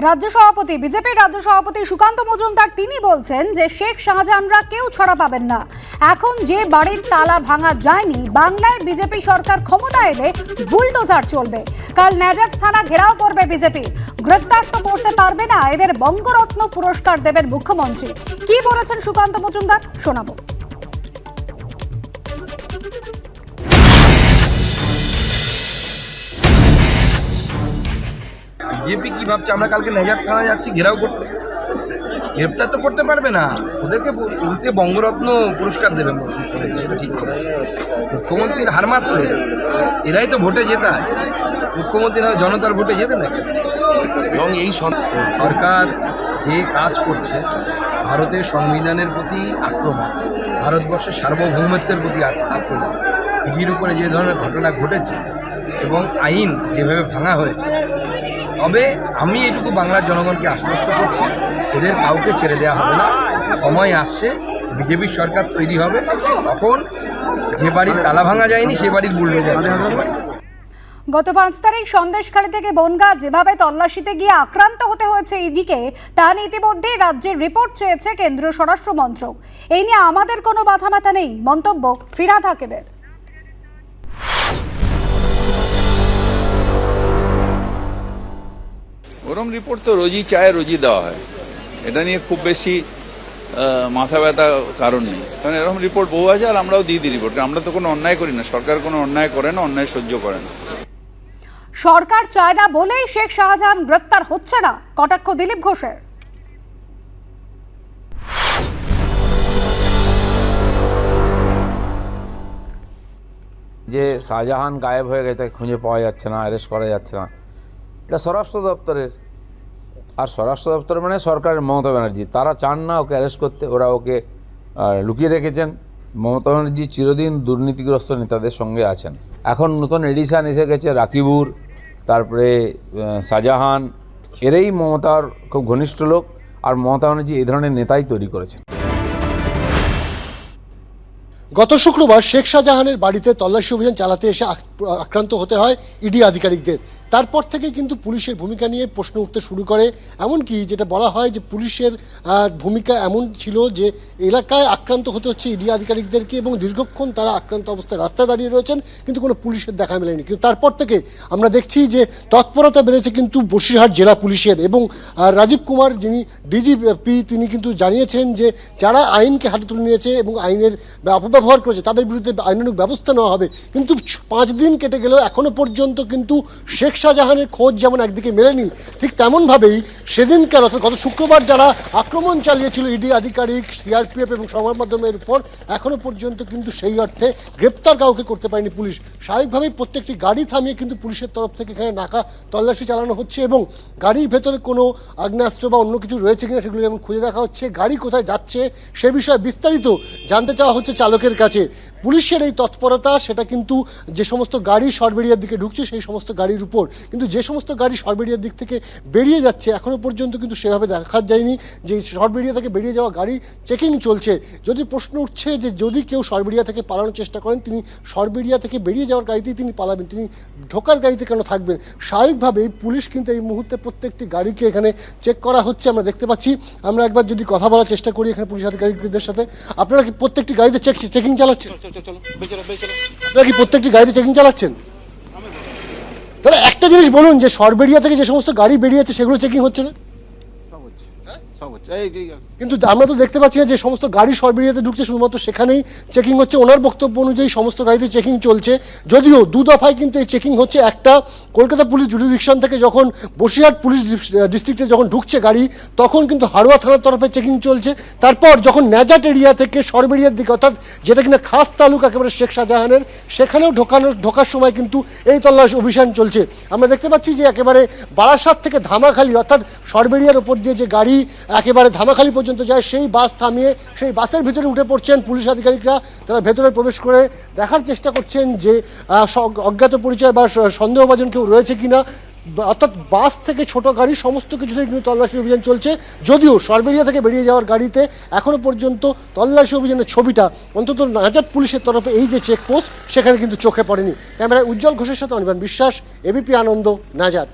রাজ্য সভাপতি, বিজেপির রাজ্য সভাপতি সুকান্ত মজুমদার তিনি বলছেন যে শেখ শাহজাহানরা কেউ ছড়া পাবেন না। এখন যে বাড়ির তালা ভাঙা যায়নি, বাংলায় বিজেপি সরকার ক্ষমতা এলে বুলডোজার চলবে। কাল ন্যাজাট থানা ঘেরাও করবে বিজেপি। গ্রেপ্তার তো করতে পারবে না, এদের বঙ্গরত্ন পুরস্কার দেবেন মুখ্যমন্ত্রী। কি বলেছেন সুকান্ত মজুমদার? শোনাবো। বিজেপি কি ভাবছে? আমরা কালকে নেজার থানায় যাচ্ছি ঘেরাও করতে। গ্রেপ্তার তো করতে পারবে না। ওদেরকে উল্টে বঙ্গরত্ন পুরস্কার দেবে সেটা ঠিক করেছে মুখ্যমন্ত্রীর হার মাত্র এরাই তো ভোটে জেতায়। মুখ্যমন্ত্রী নয় জনতার ভোটে জেতে না এবং এই সরকার যে কাজ করছে ভারতের সংবিধানের প্রতি আক্রমণ ভারতবর্ষের সার্বভৌমত্বের প্রতি আক্রমণ ইডির উপরে যে ধরনের ঘটনা ঘটেছে এবং আইন যেভাবে ভাঙা হয়েছে তবে আমি এটুকু বাংলার জনগণকে আশ্বস্ত করছি, এদের কাউকে ছেড়ে দেওয়া হবে না। সময় আসছে বিজেপির সরকার তৈরি হবে। তখন যে বাড়ির তালা ভাঙা যায়নি, সে বাড়ির বুলডোজার গত পাঁচ তারিখ সন্দেশখালী থেকে বনগা যেভাবে তল্লাশিতে গিয়ে আক্রান্ত হতে হয়েছে ইডিকে, তা নিয়ে ইতিমধ্যেই রাজ্যের রিপোর্ট চেয়েছে কেন্দ্রীয় স্বরাষ্ট্র মন্ত্রক। এই নিয়ে আমাদের কোনো মাথা নেই। মন্তব্য ফিরাদ হাকিমের। ওরম রিপোর্ট তো রোজই চায় রোজই দেওয়া হয়। এটা নিয়ে খুব বেশি মাথা ব্যথা কারণ নেই। কারণ এরকম রিপোর্ট বহু আছে আর আমরাও দিয়ে দিই রিপোর্ট আমরা তো কোনো অন্যায় করি না। সরকার কোনো অন্যায় করে না অন্যায় সহ্য করে না। সরকার চায় না বলেই শেখ শাহজাহান গ্রেফতার হচ্ছে না। কটাক্ষ দিলীপ ঘোষের। যে শাহজাহান গায়েব হয়ে গেছে খুঁজে পাওয়া যাচ্ছে না অ্যারেস্ট করা যাচ্ছে না। এটা স্বরাষ্ট্র দপ্তরের। আর স্বরাষ্ট্র দপ্তর মানে সরকারের মমতা ব্যানার্জি। তারা চান না ওকে অ্যারেস্ট করতে, ওরা ওকে লুকিয়ে রেখেছেন। মমতা ব্যানার্জি চিরদিন দুর্নীতিগ্রস্ত নেতাদের সঙ্গে আছেন। এখন নতুন এডিশান এসে গেছে রাকিবুর, তারপরে শাহজাহান। এরাই মমতার খুব ঘনিষ্ঠ লোক, আর মমতা ব্যানার্জি এই ধরনের নেতাই তৈরি করেছেন। গত শুক্রবার শেখ শাহজাহানের বাড়িতে তল্লাশি অভিযান চালাতে এসে আক্রান্ত হতে হয় ইডি আধিকারিকদের। তারপর থেকে কিন্তু পুলিশের ভূমিকা নিয়ে প্রশ্ন উঠতে শুরু করে। এমনকি যেটা বলা হয় যে পুলিশের ভূমিকা এমন ছিল যে এলাকায় আক্রান্ত হতে হচ্ছে ইডি আধিকারিকদেরকে এবং দীর্ঘক্ষণ তারা আক্রান্ত অবস্থায় রাস্তায় দাঁড়িয়ে রয়েছেন, কিন্তু কোনো পুলিশের দেখা মেলেনি। কিন্তু তারপর থেকে আমরা দেখছি যে তৎপরতা বেড়েছে কিন্তু বসিরহাট জেলা পুলিশের এবং রাজীব কুমার যিনি ডিজিপি, তিনি কিন্তু জানিয়েছেন যে যারা আইনকে হাতে তুলে নিয়েছে এবং আইনের ব্যা- অপব্যবহার করেছে, তাদের বিরুদ্ধে আইনানুগ ব্যবস্থা নেওয়া হবে। কিন্তু পাঁচ দিন কেটে গেলেও এখনও পর্যন্ত কিন্তু শেখ শাহজাহানের খোঁজ যেমন একদিকে মেলেনি, ঠিক তেমনভাবেই সেদিনকার, অর্থাৎ গত শুক্রবার যারা আক্রমণ চালিয়েছিল ইডি আধিকারিক, সিআরপিএফ এবং সংবাদ মাধ্যমের উপর এখনও পর্যন্ত কিন্তু সেই অর্থে গ্রেপ্তার কাউকে করতে পারেনি পুলিশ। স্বাভাবিকভাবেই প্রত্যেকটি গাড়ি থামিয়ে কিন্তু পুলিশের তরফ থেকে এখানে নাকা তল্লাশি চালানো হচ্ছে এবং গাড়ির ভেতরে কোনো আগ্নেয়াস্ত্র বা অন্য কিছু রয়েছে কিনা সেগুলো যেমন খুঁজে দেখা হচ্ছে, গাড়ি কোথায় যাচ্ছে সে বিষয়ে বিস্তারিত জানতে চাওয়া হচ্ছে চালকের কাছে। পুলিশের এই তৎপরতা, সেটা কিন্তু যে সমস্ত গাড়ি সরবেরিয়ার দিকে ঢুকছে, সেই সমস্ত গাড়ির উপর কিন্তু যে সমস্ত গাড়ি সরবেরিয়ার দিক থেকে বেরিয়ে যাচ্ছে এখনও পর্যন্ত কিন্তু সেভাবে দেখা যায়নি যে সরবেরিয়া থেকে বেরিয়ে যাওয়া গাড়ি চেকিং চলছে। যদি প্রশ্ন উঠছে যে যদি কেউ সরবেরিয়া থেকে পালানোর চেষ্টা করেন তিনি সরবেরিয়া থেকে বেরিয়ে যাওয়ার গাড়িতেই তিনি পালাবেন তিনি ঢোকার গাড়িতে কেন থাকবেন? স্বাভাবিকভাবেই পুলিশ কিন্তু এই মুহূর্তে প্রত্যেকটি গাড়িকে এখানে চেক করা হচ্ছে আমরা দেখতে পাচ্ছি। আমরা একবার যদি কথা বলার চেষ্টা করি এখানে পুলিশ আধিকারিকদের সাথে। আপনারা কি প্রত্যেকটি গাড়িতে চেক চেকিং চালাচ্ছেন? আপনারা কি প্রত্যেকটি গাড়িতে চেকিং চালাচ্ছেন? একটা জিনিস বলুন যে সরবেরিয়া থেকে যে সমস্ত গাড়ি বেরিয়েছে সেগুলো চেকিং হচ্ছে না? কিন্তু আমরা তো দেখতে পাচ্ছি না যে সমস্ত গাড়ি সরবেরিয়াতে ঢুকছে, শুধুমাত্র সেখানেই চেকিং হচ্ছে। ওনার বক্তব্য অনুযায়ী সমস্ত গাড়িতে চেকিং চলছে। যদিও দু দফায় কিন্তু এই চেকিং হচ্ছে। একটা কলকাতা পুলিশ জুডিকশন থেকে যখন বসিরহাট পুলিশ ডিস্ট্রিক্টে যখন ঢুকছে গাড়ি, তখন কিন্তু হাড়োয়া থানার তরফে চেকিং চলছে। তারপর যখন ন্যাজাট এরিয়া থেকে সরবেরিয়ার দিকে, অর্থাৎ যেটা কিনা খাস তালুক একেবারে শেখ শাহজাহানের, সেখানেও ঢোকানো, ঢোকার সময় কিন্তু এই তল্লাশি অভিযান চলছে। আমরা দেখতে পাচ্ছি যে একেবারে বারাসাত থেকে ধামাখালি, অর্থাৎ সরবেরিয়ার ওপর দিয়ে যে গাড়ি একেবারে ধামাখালি পর্যন্ত যায়, সেই বাস থামিয়ে সেই বাসের ভিতরে উঠে পড়ছেন পুলিশ আধিকারিকরা। তারা ভেতরে প্রবেশ করে দেখার চেষ্টা করছেন যে অজ্ঞাত পরিচয় বা সন্দেহভাজন কেউ রয়েছে কিনা। অর্থাৎ বাস থেকে ছোট গাড়ি, সমস্ত কিছুতেই কিন্তু তল্লাশি অভিযান চলছে। যদিও সরবেরিয়া থেকে বেরিয়ে যাওয়ার গাড়িতে এখনও পর্যন্ত তল্লাশি অভিযানের ছবিটা অন্তত নাজাদ পুলিশের তরফে এই যে চেকপোস্ট সেখানে কিন্তু চোখে পড়েনি। ক্যামেরায় উজ্জ্বল ঘোষের সাথে অনির্বাণ বিশ্বাস এবিপি আনন্দ, নাজাদ।